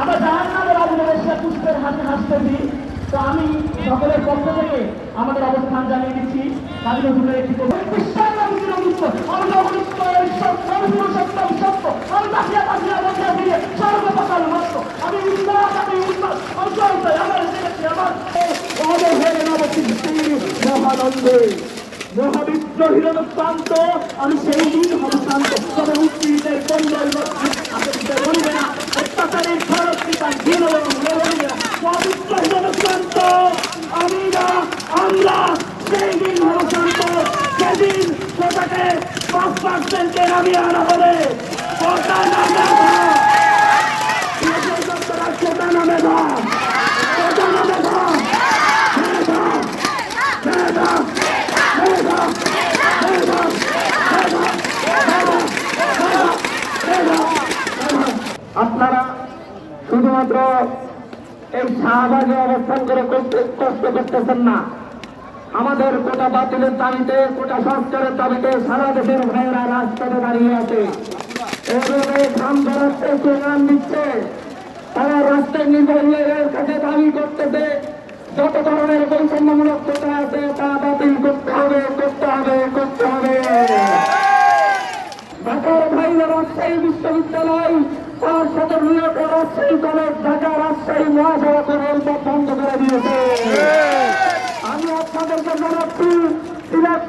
আমরা জাহান নামের অবদেশে পুষ্পের হাতে হাসতেছি তো আমি সকলের পক্ষ থেকে আমাদের অবস্থান জানিয়ে দিচ্ছি। নজরুলের একটি। বিশ্বাস আমি আমি জগন্নিত্য, ঈশ্বর, আমি পুরুষোত্তম সত্য, আমি তাকিয়া তাকিয়া বসিয়া ফিরে, সর্বপ্রকার মস্ত, আমি উন্মাদ, আমি উন্মাদ, আমি জয়তাই, আমার জেগেছি, আমার এই অমর হয়ে নবসৃষ্টির মহানন্দে। মহাবিদ্রোহীর প্রান্ত আমি সেই দিন হব শান্ত তবে উৎপীড়িতের কন্দল আপনি বলবে না অত্যাচারের খরচ পিতার দিন বলবে না মহাবিদ্রোহীর প্রান্ত আমি না আমরা সেই দিন হব শান্ত সেদিন কোটাকে আপনারা শুধুমাত্র এই শাহবাগে অবস্থান করে কষ্ট করতেছেন না। আমাদের কোটা বাতিলের দাবিতে, কোটা সংস্কারের দাবিতে সারা দেশের ভাইয়েরা রাস্তাতে দাঁড়িয়ে আছে। স্লোগান দিচ্ছে। তারা রাস্তায় নির্বাহীদের কাছে দাবি করতেছে। যত ধরনের বৈষম্যমূলক কোটা আছে, তা বাতিল করতে হবে করতে হবে করতে হবে। ঢাকার ভাইরা রাজশাহী বিশ্ববিদ্যালয়, তার নিয়োগ রাজশাহী কলেজ ঢাকা রাজশাহী মহাসড়কের রেলপথ বন্ধ করে দিয়েছে আমি আপনাদেরকে জানাচ্ছি সিলেট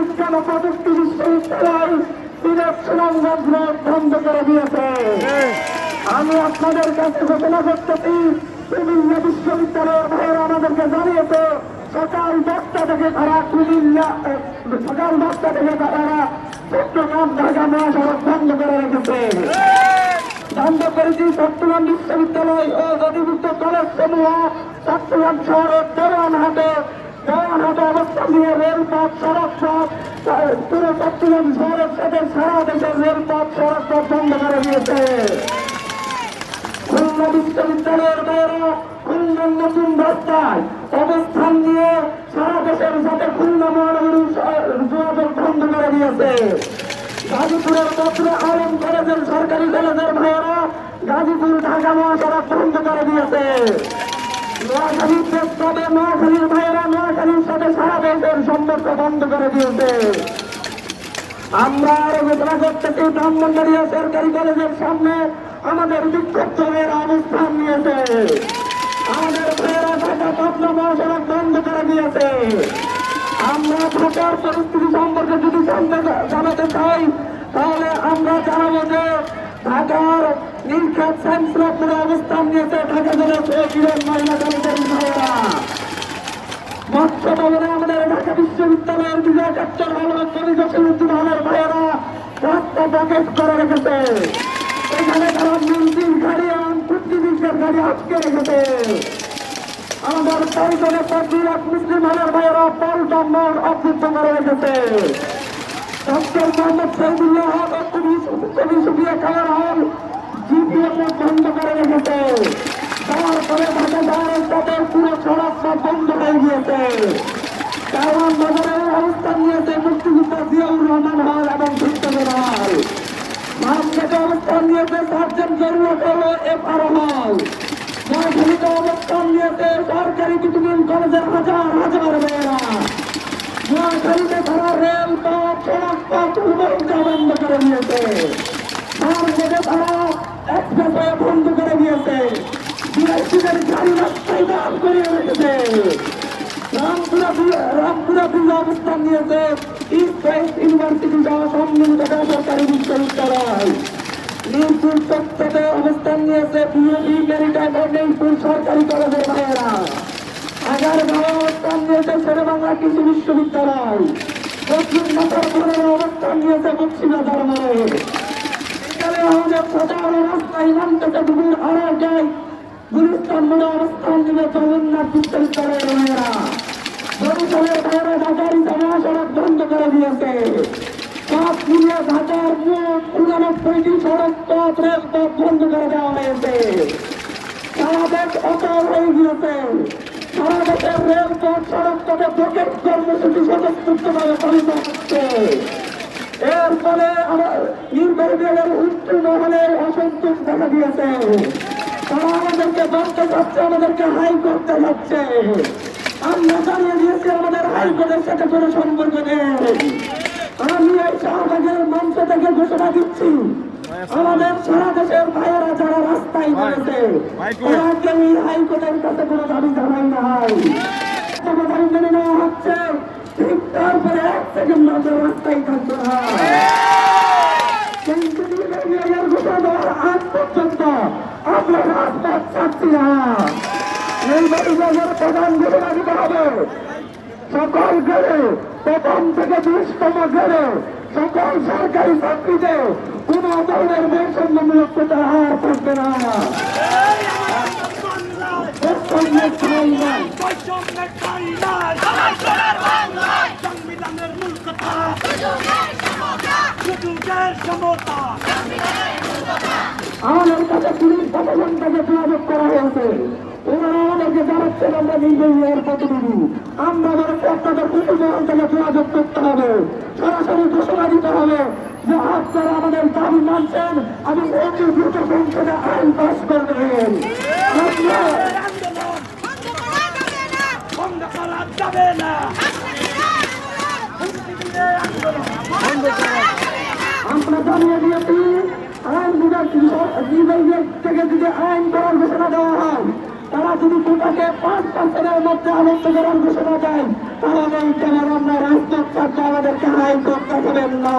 ও প্রযুক্তি বিশ্ববিদ্যালয় সিলেট সুনামগঞ্জ বন্ধ করে দিয়েছে আমি আপনাদের কাছে ঘোষণা করতেছি, কুমিল্লা বিশ্ববিদ্যালয়ের ভাইয়েরা আমাদেরকে জানিয়েছে, সকাল দশটা থেকে তারা কুমিল্লা সকাল দশটা থেকে তারা চট্টগ্রাম, ঢাকা মহাসড়ক বন্ধ করে রেখেছে। বন্ধ করেছি চট্টগ্রাম বিশ্ববিদ্যালয় ও অধিভুক্ত কলেজ সমূহ চট্টগ্রাম শহরের দেওয়ানহাটে দেওয়ানহাটে অবস্থান নিয়ে রেলপথ সড়ক পথ পুরো চট্টগ্রাম শহরের সাথে সারা দেশের রেলপথ সড়ক পথ বন্ধ করে দিয়েছে খুলনা বিশ্ববিদ্যালয়ের মেয়েরা খুলনার নতুন রাস্তায় অবস্থান নিয়ে সারা দেশের সাথে খুলনা মহানগরী যোগাযোগ বন্ধ করে দিয়েছে গাজীপুরের পত্র আলম কলেজের সরকারি কলেজের ভাইয়েরা গাজীপুর ঢাকা মহাসড়ক বন্ধ করে দিয়েছে নোয়াখালীর প্রস্তাবে নোয়াখালীর সাথে সারা দেশের সম্পর্ক বন্ধ করে দিয়েছে। আমরা আরও ঘোষণা করতেছি ব্রাহ্মণবাড়িয়া সরকারি কলেজের সামনে আমাদের মেয়েরা অবস্থান নিয়েছে। আমাদের মেয়েরা ঢাকা পাবনা মহাসড়ক বন্ধ করে পরিস্থিতি সম্পর্কে তাহলে আমরা মৎস্য ভবনে আমাদের ঢাকা বিশ্ববিদ্যালয়ের বিজয় এখানে তারা মন্ত্রীর গাড়ি এবং কূটনীতিকের গাড়ি আটকে রেখেছে। আমাদের পরিজনে পঁচিশ মুসলিম হলের ভাইয়েরা পল্টন মোড় অবযুক্ত করে রেখেছে। ডক্টর বন্ধ করে রেখেছে তারপরে ঢাকা শহরের পথের পুরো পথ বন্ধ হয়ে গিয়েছে। কারণ বাজারের অবস্থান নিয়েছে মুক্তিযুদ্ধ জিয়াউর রহমান হল এবং ভিক্টরের হল মামলাতে অবস্থান নিয়েছে সার্জন জরুরত হল এফ আর হল নোয়াখালীতে অবস্থান নিয়েছে সরকারি বিদ্যুৎ কলেজের হাজার হাজার মেয়েরা। নোয়াখালীতে তারা রেল, পথ, সড়ক, পথ উভয়টা বন্ধ করে দিয়েছে। মার্কেটে তারা এক্সপ্রেসওয়ে বন্ধ করে দিয়েছে। বিআইসিদের গাড়ি রাস্তায় দাম করিয়ে রেখেছে। রামপুরা রামপুরা ব্রিজে অবস্থান নিয়েছে। ইস্ট ওয়েস্ট ইউনিভার্সিটি সহ সম্মিলিত বেসরকারি বিশ্ববিদ্যালয়। নীলপুর চত্বরে অবস্থান নিয়েছে বিএবি মেরিটাইম ও নীলপুর সরকারি কলেজের ভাইয়েরা। বিশ্ববিদ্যালয়। দক্ষিণ অবস্থান নিয়েছে মুন্সিবাজার মোড়ে। বিকালে আমাদের রাস্তায় নাম থেকে দুপুর আড়াইটায় গুলিস্তান মোড়ে অবস্থান নিয়ে জগন্নাথ বিশ্ববিদ্যালয়ের মেয়েরা বরিশালের বাইরে ঢাকার মহাসড়ক বন্ধ করে দিয়েছে সব মিলিয়ে ঢাকার মোট উনানব্বইটি সড়ক সড়ক এর ফলে আমার মহলে অসন্তোষ দেখা দিয়েছে তারা আমাদেরকে বলতে যাচ্ছে আমাদেরকে হাই করতে যাচ্ছে আমরা জানিয়ে দিয়েছি আমাদের হাইকোর্টের সাথে কোনো সম্পর্ক নেই। আমি এই শাহবাগের মঞ্চ থেকে ঘোষণা দিচ্ছি আমাদের সারা দেশের ভাইয়েরা যারা রাস্তায় নেমেছে তারা কেউ এই হাইকোর্টের কাছে কোনো দাবি জানাই নাই। দাবি মেনে নেওয়া হচ্ছে ঠিক তারপরে এক সেকেন্ড আমাদের রাস্তায় থাকবে না কিন্তু নির্বাচনের ঘোষণা দেওয়ার আগ পর্যন্ত আমরা রাজপথ ছাড়ছি না। নির্বাচনের প্রধান ঘোষণা দিতে হবে সকল গেলে প্রথম থেকে বিশতম গেলে সকল সরকারি চাকরিতে কোন ধরনের বৈষম্যমূলক কোটা আর থাকবে না। সংবিধানের মূল কথা সমতা। আমাদের কাছে পুলিশ প্রশাসন থেকে যোগাযোগ করা হয়েছে। ওনারা আমাদেরকে জানাচ্ছেন আমরা এর প্রতিনিধি। আমরা কুটুম্বন থেকে যোগাযোগ করতে হবে। সরাসরি ঘোষণা দিতে হবে যে আপনারা আমাদের দাবি মানছেন এবং অতি দ্রুত সংসদে আইন পাস আমরা জানিয়ে দিয়েছি আইন বিভাগ বিভাগের থেকে যদি আইন করার ঘোষণা দেওয়া হয়, তারা যদি কোটাকে পাঁচ পার্সেন্টের মধ্যে আনন্দ করার ঘোষণা দেয়, তাহলে এই কেন আমরা রাজপথ আমাদেরকে আইন করতে দেবেন না।